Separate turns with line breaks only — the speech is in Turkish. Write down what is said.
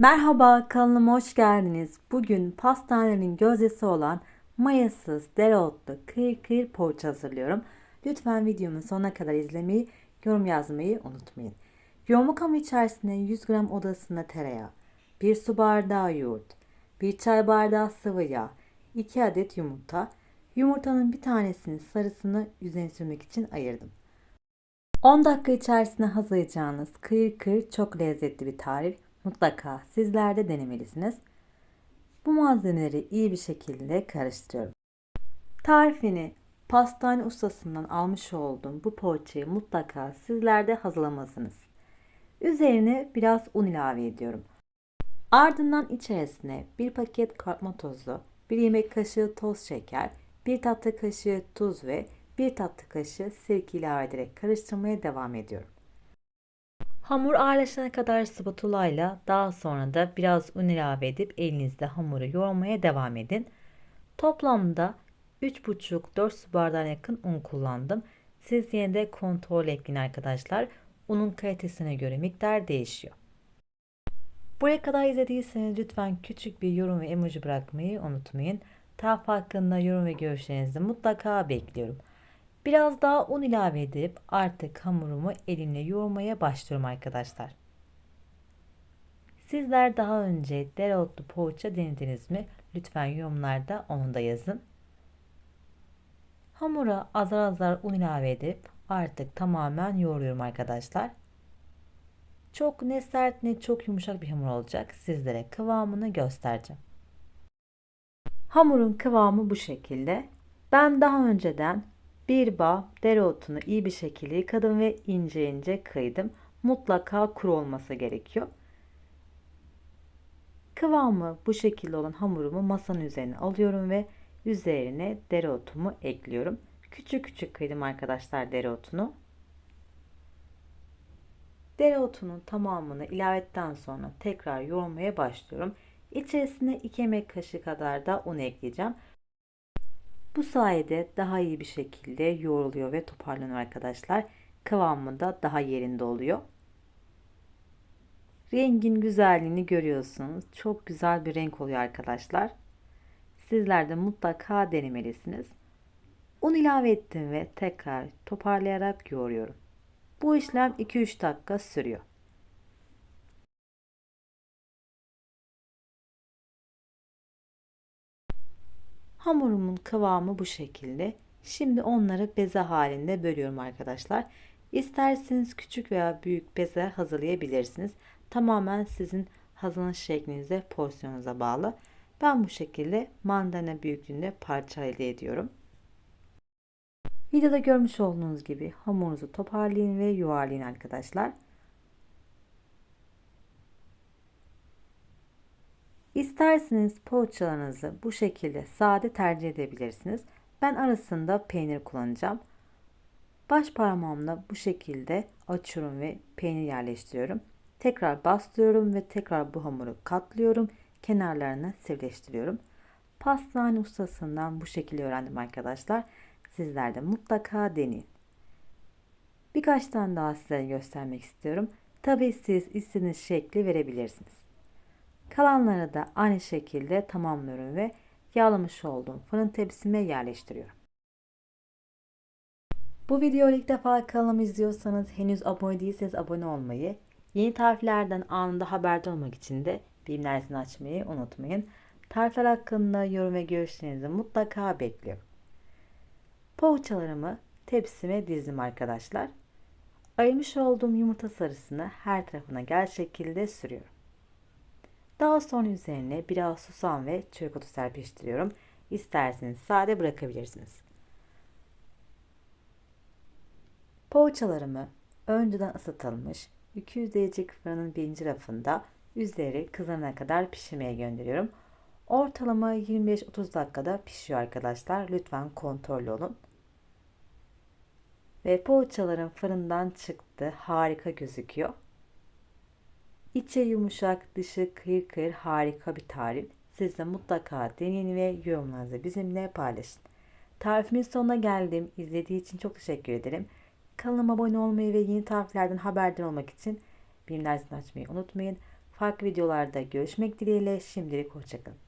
Merhaba kanalıma hoş geldiniz. Bugün pastanenin gözdesi olan mayasız dereotlu kıyır kıyır poğaça hazırlıyorum. Lütfen videomun sonuna kadar izlemeyi, yorum yazmayı unutmayın. Yoğunluk hamur içerisine 100 gram odasında tereyağı, 1 su bardağı yoğurt, 1 çay bardağı sıvı yağ, 2 adet yumurta, yumurtanın bir tanesinin sarısını üzerine sürmek için ayırdım. 10 dakika içerisinde hazırlayacağınız kıyır kıyır çok lezzetli bir tarif. Mutlaka sizler de denemelisiniz. Bu malzemeleri iyi bir şekilde karıştırıyorum. Tarifini pastane ustasından almış olduğum bu poğaçayı mutlaka sizler de hazırlamalısınız. Üzerine biraz un ilave ediyorum. Ardından içerisine bir paket kabartma tozu, bir yemek kaşığı toz şeker, bir tatlı kaşığı tuz ve bir tatlı kaşığı sirke ilave ederek karıştırmaya devam ediyorum. Hamur ağırlaşana kadar spatula ile daha sonra da biraz un ilave edip elinizde hamuru yoğurmaya devam edin. Toplamda 3,5-4 su bardağına yakın un kullandım. Siz yine de kontrol ekleyin arkadaşlar. Unun kalitesine göre miktar değişiyor. Buraya kadar izlediyseniz lütfen küçük bir yorum ve emoji bırakmayı unutmayın. Tarif hakkında yorum ve görüşlerinizi mutlaka bekliyorum. Biraz daha un ilave edip artık hamurumu elimle yoğurmaya başlıyorum arkadaşlar. Sizler daha önce dereotlu poğaça denediniz mi? Lütfen yorumlarda onu da yazın. Hamura azar azar un ilave edip artık tamamen yoğuruyorum arkadaşlar. Çok ne sert ne çok yumuşak bir hamur olacak. Sizlere kıvamını göstereceğim. Hamurun kıvamı bu şekilde. Ben daha önceden bir bağ dereotunu iyi bir şekilde yıkadım ve ince ince kıydım. Mutlaka kuru olması gerekiyor. Kıvamı bu şekilde olan hamurumu masanın üzerine alıyorum ve üzerine dereotumu ekliyorum. Küçük küçük kıydım arkadaşlar dereotunu. Dereotunun tamamını ilave ettikten sonra tekrar yoğurmaya başlıyorum. İçerisine 2 yemek kaşığı kadar da un ekleyeceğim. Bu sayede daha iyi bir şekilde yoğruluyor ve toparlanıyor arkadaşlar. Kıvamı da daha yerinde oluyor. Rengin güzelliğini görüyorsunuz. Çok güzel bir renk oluyor arkadaşlar. Sizler de mutlaka denemelisiniz. Un ilave ettim ve tekrar toparlayarak yoğuruyorum. Bu işlem 2-3 dakika sürüyor. Hamurumun kıvamı bu şekilde. Şimdi onları beze halinde bölüyorum arkadaşlar. İsterseniz küçük veya büyük beze hazırlayabilirsiniz. Tamamen sizin hazırlanış şeklinize, porsiyonunuza bağlı. Ben bu şekilde mandalina büyüklüğünde parça elde ediyorum. Videoda görmüş olduğunuz gibi hamurunuzu toparlayın ve yuvarlayın arkadaşlar. İsterseniz poğaçalarınızı bu şekilde sade tercih edebilirsiniz. Ben arasında peynir kullanacağım. Baş parmağımla bu şekilde açıyorum ve peynir yerleştiriyorum. Tekrar bastırıyorum ve tekrar bu hamuru katlıyorum. Kenarlarını sivrileştiriyorum. Pastane ustasından bu şekilde öğrendim arkadaşlar. Sizler de mutlaka deneyin. Birkaç tane daha size göstermek istiyorum. Tabii siz istediğiniz şekli verebilirsiniz. Kalanları da aynı şekilde tamamlıyorum ve yağlamış olduğum fırın tepsime yerleştiriyorum. Bu videoyu ilk defa kanalımı izliyorsanız henüz abone değilseniz abone olmayı, yeni tariflerden anında haberdar olmak için de bildirimlerini açmayı unutmayın. Tarifler hakkında yorum ve görüşlerinizi mutlaka bekliyorum. Poğaçalarımı tepsime dizdim arkadaşlar. Ayırmış olduğum yumurta sarısını her tarafına gel şekilde sürüyorum. Daha sonra üzerine biraz susam ve çörek otu serpiştiriyorum. İsterseniz sade bırakabilirsiniz. Poğaçalarımı önceden ısıtılmış 200 derecelik fırının birinci rafında üzeri kızarana kadar pişirmeye gönderiyorum. Ortalama 25-30 dakikada pişiyor arkadaşlar. Lütfen kontrollü olun. Ve poğaçalarım fırından çıktı. Harika gözüküyor. İçi yumuşak, dışı kıyır kıyır harika bir tarif. Siz de mutlaka deneyin ve yorumlarınızı bizimle paylaşın. Tarifimin sonuna geldim. İzlediği için çok teşekkür ederim. Kanalıma abone olmayı ve yeni tariflerden haberdar olmak için bildirimleri açmayı unutmayın. Farklı videolarda görüşmek dileğiyle şimdilik hoşçakalın.